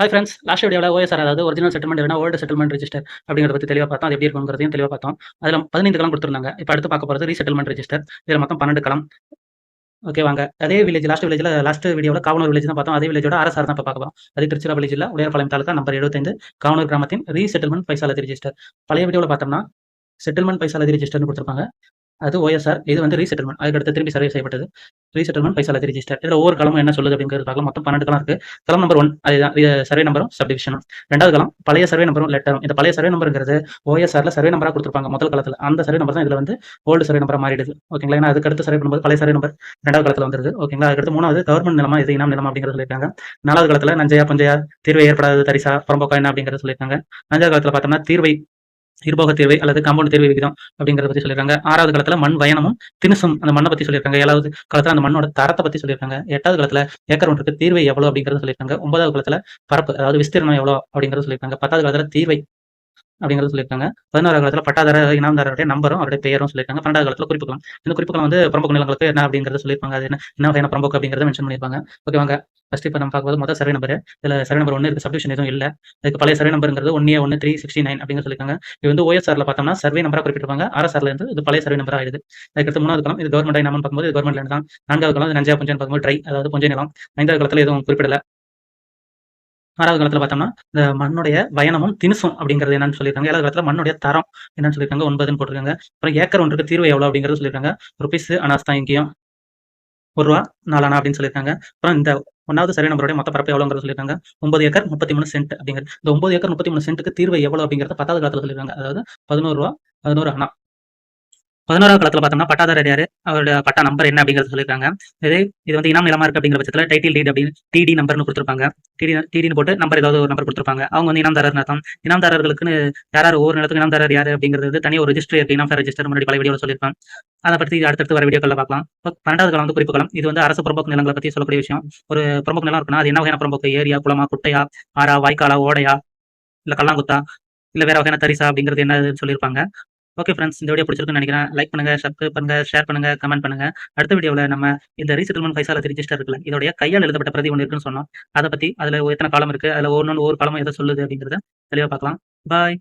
Hi friends last வீடியோவில் OSR அதாவது original settlement இல்லைனா ஓல்டு செட்டில்மெண்ட் ரெஜிஸ்டர் அப்படிங்கிறத பற்றி தெளிவாக பார்த்தோம். அது எப்படி இருக்குங்கிறதையும் தெளிவாக பார்த்தோம். அதில் பதினைந்து களம் கொடுத்துருந்தாங்க. இப்போ அடுத்து பார்க்க போகிறது ரீசெட்டில்மெண்ட் ரெஜிஸ்டர் இதில் மொத்தம் பன்னெண்டு களம் ஓகே வாங்க. அதே வில்லேஜ் லாஸ்ட் வில்லேஜில் லாஸ்ட் வீடியோவில் காவனூர் வில்லேஜ் தான் பார்த்தோம். அதே வில்லேஜோட அரசார் தான் இப்போ பார்க்கலாம் அது திருச்சிராப்பள்ளி ஜில்லா உடையார்பாளையம் தாலுக்கா நம்பர் எழுபத்தைந்து காவனூர் கிராமத்தின் ரீசெட்டில்மெண்ட் பைசாலதி ரெஜிஸ்டர் பழைய வீடியோவில் பார்த்தோம்னா செட்டில்மெண்ட் பைசாலதி ரெஜிஸ்டர்னு கொடுத்துருப்பாங்க. அது ஓஎஸ்ஆர் இது வந்து ரீசெட்டில்மெண்ட் அதுக்கடுத்து திரும்பி சர்வே செய்யப்பட்டது. ரீசெட்டில்மெண்ட் பைசாலஜி ரிஜிஸ்டர் இதில் ஒவ்வொரு கலமும் என்ன சொல்லுது அப்படிங்கிறது பார்க்கலாம். மொத்தம் பன்னெண்டு கலம் இருக்கு. கலம் நம்பர் ஒன் அதுதான். சர்வே நம்பரும் சப்டிவிஷனும் ரெண்டாவது கலம் பழைய சர்வே நம்பரும் லெட்டரும் இந்த பழைய சர்வே நம்பருங்கிறது ஓஎஸ்ஆர்ல சர்வே நம்பராக கொடுத்துருப்பாங்க முதல் காலத்தில். அந்த சர்வே நம்பர் தான் இதில் வந்து ஓல்டு சர்வே நம்பராக மாறிடுது. ஓகேங்களா ஏன்னா அதுக்கடுத்து சர்வே பண்ணும்போது பழைய சர்வே நம்பர் ரெண்டாவது காலத்தில் வந்துருது. ஓகேங்களா அதுக்கடுத்து மூணாவது கவர்மெண்ட் நிலமா இது இனம் நிலமா அப்படிங்கிறது சொல்லியிருக்காங்க. நாலாவது காலத்தில் நஞ்சையா பஞ்சையா தீர்வை ஏற்படாத தரிசா புறம்போக்கா என்ன அப்படிங்கிறது சொல்லியிருக்காங்க. அஞ்சாவது காலத்தில் பார்த்தோம்னா தீர்வை இருபோக தேர்வை அல்லது காம்பவுண்ட் தேர்வை விகிதம் அப்படிங்கிறத பத்தி சொல்லியிருக்காங்க. ஆறாவது காலத்துல மண் வயனமும் தினுசும் அந்த மண்ணை பத்தி சொல்லியிருக்காங்க. ஏழாவது காலத்துல அந்த மண்ணோட தரத்தை பத்தி சொல்லியிருக்காங்க. எட்டாவது காலத்துல ஏக்கர் ஒன்றுக்கு தீர்வை எவ்வளவு அப்படிங்கறத சொல்லியிருக்காங்க. ஒன்பதாவது காலத்துல பரப்பு அதாவது விஸ்தீர்ணம் எவ்வளவு அப்படிங்கறத சொல்லியிருக்காங்க. பத்தாவது காலத்துல தீர்வை அப்படிங்கிறது சொல்லியிருக்காங்க. பதினோராவது காலத்துல பட்டாதார இனாம்தாரருடைய நம்பரும் அவருடைய பெயரும் சொல்லியிருக்காங்க. பன்னெண்டாவது காலத்துல குறிப்புக்கலாம் இந்த குறிப்புகள் வந்து பிரமுக நிலங்களுக்கு என்ன அப்படிங்கிறத சொல்லியிருப்பாங்க. அது என்ன என்ன வகையான பிரமுக அப்படிங்கிறத மென்ஷன் பண்ணியிருப்பாங்க. ஓகேவாங்க ஃபர்ஸ்ட் இப்போ நம்ம பார்க்கும்போது மொதல் சர்வே நம்பர் இதில் சர்வே நம்பர் ஒன்று இருக்கு. சப்டிஷன் எதுவும் இல்லை. அதுக்கு பழைய சர்வே நம்பருங்கிறது ஒன்னே ஒன்று த்ரீ சிக்ஸ்டி நைன் அப்படின்னு சொல்லியிருக்காங்க. இது வந்து ஓஎஸ்ஆரில் பார்த்தோம்னா சர்வே நம்பராக குறிப்பிட்டிருப்பாங்க. ஆர்எஸ்ஆர்ல இருந்து இது பழைய சர்வே நம்பர் ஆயிடுது. அதுக்கடுத்து மூணாவது காலம் இது கவர்மெண்ட் நம்ம பார்க்கும்போது இது கவர்மெண்ட் தான். நான்காவது காலம் நஞ்சா பஞ்சம் பார்க்கும்போது ட்ரை அதாவது கொஞ்ச நிலம். ஐந்தாவது காலத்தில் எதுவும் குறிப்பிடல. ஆறாவது காலத்துல பார்த்தோம்னா இந்த மண்ணுடைய பயணமும் தினுசும் அப்படிங்கிறது என்னன்னு சொல்லியிருக்காங்க. ஏழாவது காலத்துல மண்ணுடைய தரம் என்னன்னு சொல்லியிருக்காங்க. ஒன்பதுன்னு போட்டிருக்காங்க. அப்புறம் ஏக்கர் ஒன்றுக்கு தீர்வு எவ்வளோ அப்படிங்கிறது சொல்லியிருக்காங்க. ருபீஸ் அனாஸ் தான் இங்கேயும். ஒரு ரூபா நாலானா அப்படின்னு சொல்லியிருக்காங்க. அப்புறம் இந்த ஒன்றாவது சரி நம்பருடைய மொத்த பரப்பு எவ்வளோங்கிறது சொல்லியிருக்காங்க. ஒன்பது ஏக்கர் முப்பத்தி மூணு சென்ட் அப்படிங்கிறது இந்த ஒன்பது ஏக்கர் முப்பத்தி மூணு சென்ட்டுக்கு தீர்வு எவ்வளவு அப்படிங்கிறத பத்தாவது காலத்துல சொல்லியிருக்காங்க. அதாவது பதினோரு ரூபா பதினோரு அணா. பதினோராவது காலத்தில் பார்த்தோம்னா பட்டாதாரர் யாரு? அவருடைய பட்டா நம்பர் என்ன அப்படிங்கிறது சொல்லியிருக்காங்க இதே இது வந்து இனாம் நிலமா இருக்கு அப்படிங்கிற பட்சத்தில் டைட்டில் டீட் அப்படின்னு டிடி நம்பர்னு கொடுத்துருப்பாங்க. டிடி டிடின்னு போட்டு நம்பர் ஏதாவது ஒரு நம்பர் கொடுத்துருப்பாங்க. அவங்க வந்து இனாம்தாரர் அர்த்தம். இனாம்தாரர்களுக்குன்னு யார் ஒவ்வொரு நிலத்துக்கு இனாம்தாரர் யார் அப்படிங்கிறது தனி ஒரு ரெஜிஸ்டர் இருக்கு. இனாம் ரெஜிஸ்டர் முன்னாடி பல வீடியோ சொல்லியிருப்பேன் அதை பற்றி அடுத்தடுத்து வர வீடியோக்களில் பார்க்கலாம். இப்போ பன்னெண்டாவது காலம் வந்து குறிப்பு காலம் இது வந்து அரசு புறம்போக்கு நிலங்களை பற்றி சொல்லக்கூடிய விஷயம். ஒரு புறம்போக்கு நிலம் இருக்குன்னா அது என்ன வகையான புறம்போக்கு? ஏரியா குளமா குட்டையா ஆறா வாய்க்காலா ஓடையா இல்லை கல்லாங்குத்தா இல்லை வேற வகையான தரிசா அப்படிங்கிறது என்னன்னு சொல்லியிருப்பாங்க. ஓகே ஃப்ரெண்ட்ஸ் இந்த வீடியோ பிடிச்சிருக்குன்னு நினைக்கிறேன். லைக் பண்ணுங்க சப்ஸ்கிரைப் பண்ணுங்க ஷேர் பண்ணுங்க கமெண்ட் பண்ணுங்க. அடுத்த வீடியோவில் நம்ம இந்த ரீசெட்டில்மெண்ட் பைசால ரிஜிஸ்டர் இருக்குல்ல இதோடைய கையால் எழுதப்பட்ட பிரதி ஒன்று இருக்குன்னு சொன்னோம். அதை பத்தி அதுல எத்தனை காலம் இருக்கு அதுல ஒன்று ஒரு காலம் எதை சொல்லுது அப்படிங்கிறத தெளிவாக பார்க்கலாம். பாய்